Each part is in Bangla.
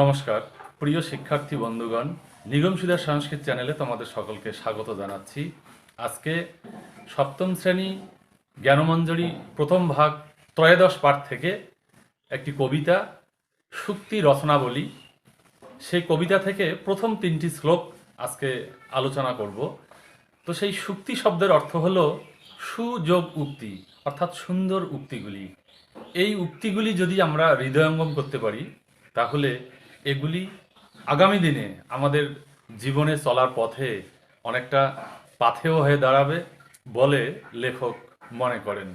নমস্কার। প্রিয় শিক্ষার্থী বন্ধুগণ, নিগম সংস্কৃত চ্যানেলে তোমাদের সকলকে স্বাগত জানাচ্ছি। আজকে সপ্তম শ্রেণি জ্ঞানমঞ্জরি প্রথম ভাগ ত্রয়োদশ পাঠ থেকে একটি কবিতা, সুক্তি রচনাবলী। সেই কবিতা থেকে প্রথম তিনটি শ্লোক আজকে আলোচনা করব। তো সেই সুক্তি শব্দের অর্থ হল সুযোগ উক্তি, অর্থাৎ সুন্দর উক্তিগুলি। এই উক্তিগুলি যদি আমরা হৃদয়ঙ্গম করতে পারি, তাহলে এগুলি আগামী দিনে আমাদের জীবনে চলার পথে অনেকটা পাথেয় হয়ে দাঁড়াবে বলে লেখক মনে করেন।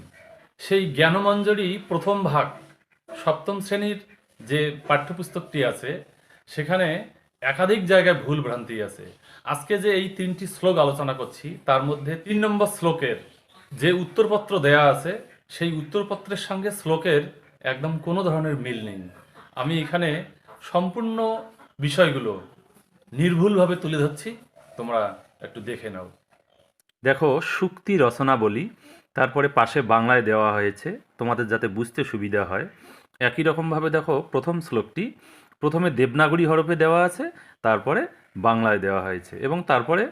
সেই জ্ঞানমঞ্জরি প্রথম ভাগ, সপ্তম শ্রেণির যে পাঠ্যপুস্তকটি আছে, সেখানে একাধিক জায়গায় ভুল ভ্রান্তি আছে। আজকে যে এই তিনটি শ্লোক আলোচনা করছি, তার মধ্যে তিন নম্বর শ্লোকের যে উত্তরপত্র দেয়া আছে, সেই উত্তরপত্রের সঙ্গে শ্লোকের একদম কোনো ধরনের মিল নেই। আমি এখানে সম্পূর্ণ বিষয়গুলো নির্ভুলভাবে তুলে ধরছি। তোমরা একটু দেখে নাও। দেখো, সুক্তি রচনা বলি তারপরে পাশে বাংলায় দেওয়া হয়েছে, তোমাদের যাতে বুঝতে সুবিধা হয়। একই রকমভাবে দেখো, প্রথম শ্লোকটি, প্রথমে দেবনাগরী হরফে দেওয়া আছে, তারপরে বাংলায় দেওয়া হয়েছে এবং তারপরে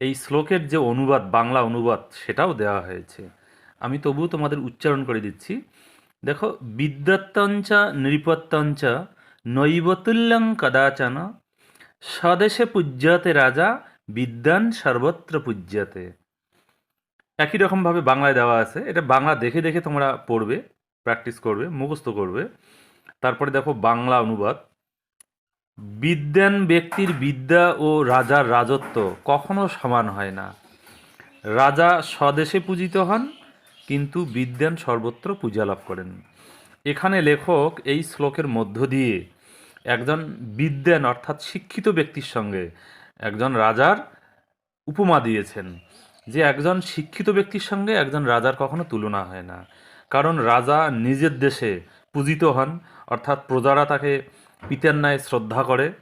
এই শ্লোকের যে অনুবাদ, বাংলা অনুবাদ, সেটাও দেওয়া হয়েছে। আমি তবুও তোমাদের উচ্চারণ করে দিচ্ছি। দেখো বিদ্যাত্তঞ্চা নৃপত্যঞ্চ নৈবতুল্যং কদাচন। স্বদেশে পূজ্যতে রাজা বিদ্যান সর্বত্র পূজ্যতে। একই রকমভাবে বাংলায় দেওয়া আছে। এটা বাংলা দেখে দেখে তোমরা পড়বে প্র্যাকটিস করবে, মুখস্থ করবে। তারপরে দেখো বাংলা অনুবাদ। বিদ্যান ব্যক্তির বিদ্যা ও রাজার রাজত্ব কখনো সমান হয় না। রাজা স্বদেশে পূজিত হন, কিন্তু বিদ্যান সর্বত্র পূজা লাভ করেন। এখানে লেখক এই শ্লোকের মধ্য দিয়ে একজন বিদ্যান অর্থাৎ শিক্ষিত ব্যক্তির সঙ্গে একজন রাজার উপমা দিয়েছেন যে একজন শিক্ষিত ব্যক্তির সঙ্গে একজন রাজার কখনো তুলনা হয় না। কারণ রাজা নিজের দেশে পূজিত হন, অর্থাৎ প্রজারা তাকে পিতার ন্যায় শ্রদ্ধা করে।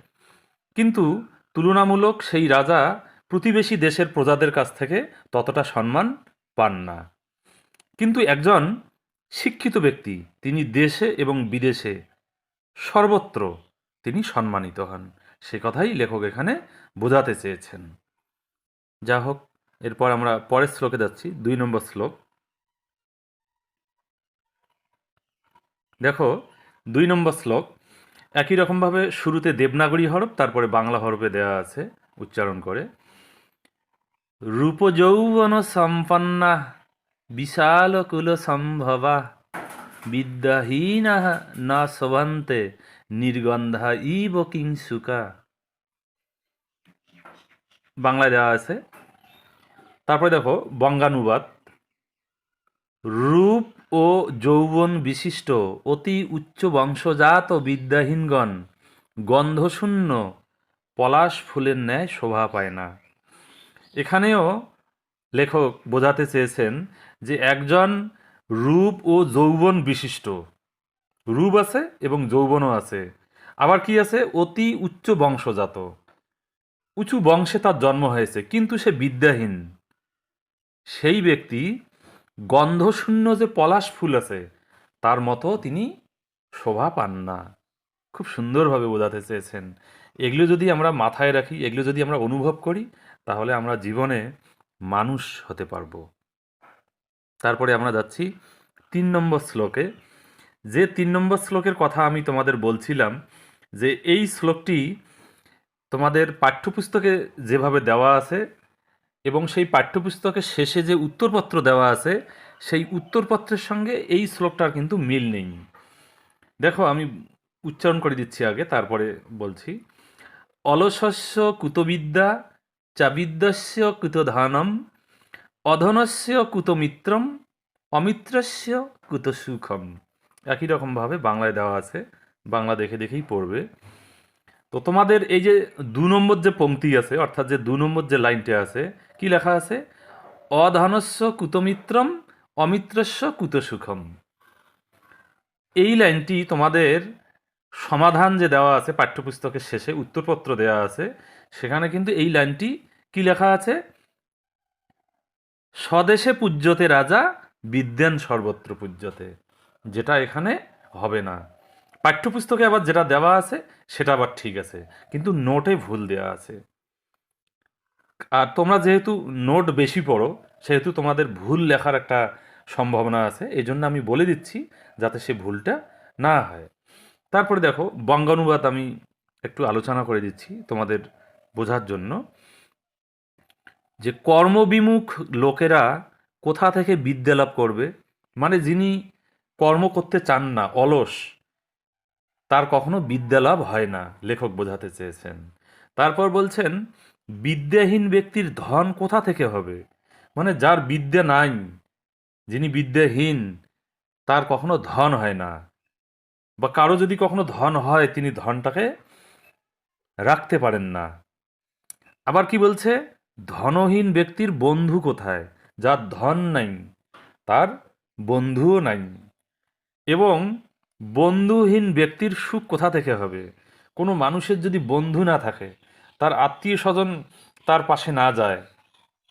কিন্তু তুলনামূলক সেই রাজা প্রতিবেশী দেশের প্রজাদের কাছ থেকে ততটা সম্মান পান না। কিন্তু একজন শিক্ষিত ব্যক্তি, তিনি দেশে এবং বিদেশে সর্বত্র তিনি সম্মানিত হন। সে কথাই লেখক এখানে বোঝাতে চেয়েছেন। যা হোক, এরপর আমরা পরের শ্লোকে যাচ্ছি, দুই নম্বর শ্লোক। দেখো, দুই নম্বর শ্লোক, একই রকমভাবে শুরুতে দেবনাগরী হরফ, তারপরে বাংলা হরফে দেওয়া আছে, উচ্চারণ করে। রূপযৌবন সম্পন্না বিশাল কুল সম্ভবা বিদ্যাহীনা না শোভন্তে, নির্গন্ধা ই ইব কিংসুকা বাংলায় দেওয়া আছে। তারপরে দেখো, বঙ্গানুবাদ। রূপ ও যৌবন বিশিষ্ট, অতি উচ্চ বংশজাত বিদ্যাহীনগণ, গন্ধশূন্য, পলাশ ফুলের ন্যায় শোভা পায় না। এখানেও লেখক বোঝাতে চেয়েছেন যে একজন রূপ ও যৌবন বিশিষ্ট। রূপ আছে এবং যৌবনও আছে। আবার কি আছে? অতি উচ্চ বংশজাত। উঁচু বংশে তার জন্ম হয়েছে, কিন্তু সে বিদ্যাহীন। সেই ব্যক্তি গন্ধশূন্য যে পলাশ ফুল আছে, তার মতো তিনি শোভা পান না। খুব সুন্দরভাবে বোঝাতে চেয়েছেন। এগুলো যদি আমরা মাথায় রাখি, এগুলো যদি আমরা অনুভব করি, তাহলে আমরা জীবনে মানুষ হতে পারব। তারপরে আমরা যাচ্ছি তিন নম্বর শ্লোকে। যে তিন নম্বর শ্লোকের কথা আমি তোমাদের বলছিলাম যে এই শ্লোকটি তোমাদের পাঠ্যপুস্তকে যেভাবে দেওয়া আছে এবং সেই পাঠ্যপুস্তকের শেষে যে উত্তরপত্র দেওয়া আছে, সেই উত্তরপত্রের সঙ্গে এই শ্লোকটার কিন্তু মিল নেই। দেখো, আমি উচ্চারণ করে দিচ্ছি আগে, তারপরে বলছি। অলসস্য কুতবিদ্যা চাবিদ্যস্য কুতধানম অধনস্য কুতমিত্রম অমিত্রস্য কুতসুখম একই রকমভাবে বাংলায় দেওয়া আছে। বাংলা দেখে দেখেই পড়বে। তো তোমাদের এই যে দু নম্বর যে পংক্তি আছে, অর্থাৎ যে দু নম্বর যে লাইনটা আছে, কি লেখা আছে? অধনস্য কুতমিত্রম, অমিত্রস্য কুতসুখম। এই লাইনটি তোমাদের সমাধান যে দেওয়া আছে, পাঠ্যপুস্তকের শেষে উত্তরপত্র দেওয়া আছে সেখানে কিন্তু এই লাইনটি কি লেখা আছে? স্বদেশে পূজ্যতে রাজা, বিদ্যান সর্বত্র পূজ্যতে। যেটা এখানে হবে না। পাঠ্যপুস্তকে আবার যেটা দেওয়া আছে, সেটা আবার ঠিক আছে। কিন্তু নোটে ভুল দেওয়া আছে। আর তোমরা যেহেতু নোট বেশি পড়ো, সেহেতু তোমাদের ভুল লেখার একটা সম্ভাবনা আছে। এই জন্য আমি বলে দিচ্ছি, যাতে সে ভুলটা না হয়। তারপরে দেখো, বঙ্গানুবাদ আমি একটু আলোচনা করে দিচ্ছি তোমাদের বোঝার জন্য যে কর্মবিমুখ লোকেরা কোথা থেকে বিদ্যা লাভ করবে? মানে যিনি কর্ম করতে চান না, অলস, তার কখনো বিদ্যা লাভ হয় না, লেখক বোঝাতে চেয়েছেন। তারপর বলছেন, বিদ্যাহীন ব্যক্তির ধন কোথা থেকে হবে? মানে যার বিদ্যা নাই, যিনি বিদ্যাহীন, তার কখনো ধন হয় না। বা কারও যদি কখনো ধন হয়, তিনি ধনটাকে রাখতে পারেন না। আবার কি বলছে? ধনহীন ব্যক্তির বন্ধু কোথায়? যার ধন নাই, তার বন্ধুও নাই। এবং বন্ধুহীন ব্যক্তির সুখ কোথা থেকে হবে? কোনো মানুষের যদি বন্ধু না থাকে, তার আত্মীয় স্বজন তার পাশে না যায়,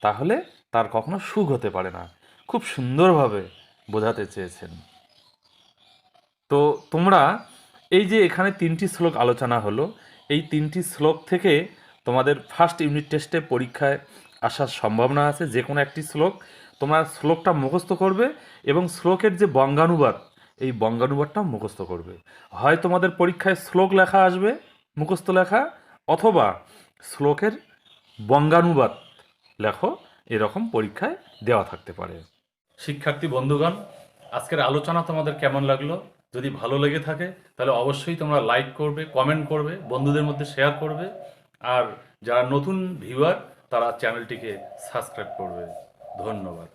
তাহলে তার কখনো সুখ হতে পারে না। খুব সুন্দরভাবে বোঝাতে চেয়েছেন। তো তোমরা এই যে এখানে তিনটি শ্লোক আলোচনা হলো, এই তিনটি শ্লোক থেকে তোমাদের ফার্স্ট ইউনিট টেস্টে পরীক্ষায় আসার সম্ভাবনা আছে, যে কোনো একটি শ্লোক। তোমরা শ্লোকটা মুখস্থ করবে এবং শ্লোকের যে বঙ্গানুবাদ, এই বঙ্গানুবাদটা মুখস্থ করবে। হয় তোমাদের পরীক্ষায় শ্লোক লেখা আসবে, মুখস্থ লেখা, অথবা শ্লোকের বঙ্গানুবাদ লেখো, এরকম পরীক্ষায় দেওয়া থাকতে পারে। শিক্ষার্থী, বন্ধুগণ, আজকের আলোচনা তোমাদের কেমন লাগল? যদি ভালো লেগে থাকে, তাহলে অবশ্যই তোমরা লাইক করবে কমেন্ট করবে, বন্ধুদের মধ্যে শেয়ার করবে। আর যারা নতুন ভিউয়ার তারা চ্যানেলটিকে সাবস্ক্রাইব করবে। ধন্যবাদ।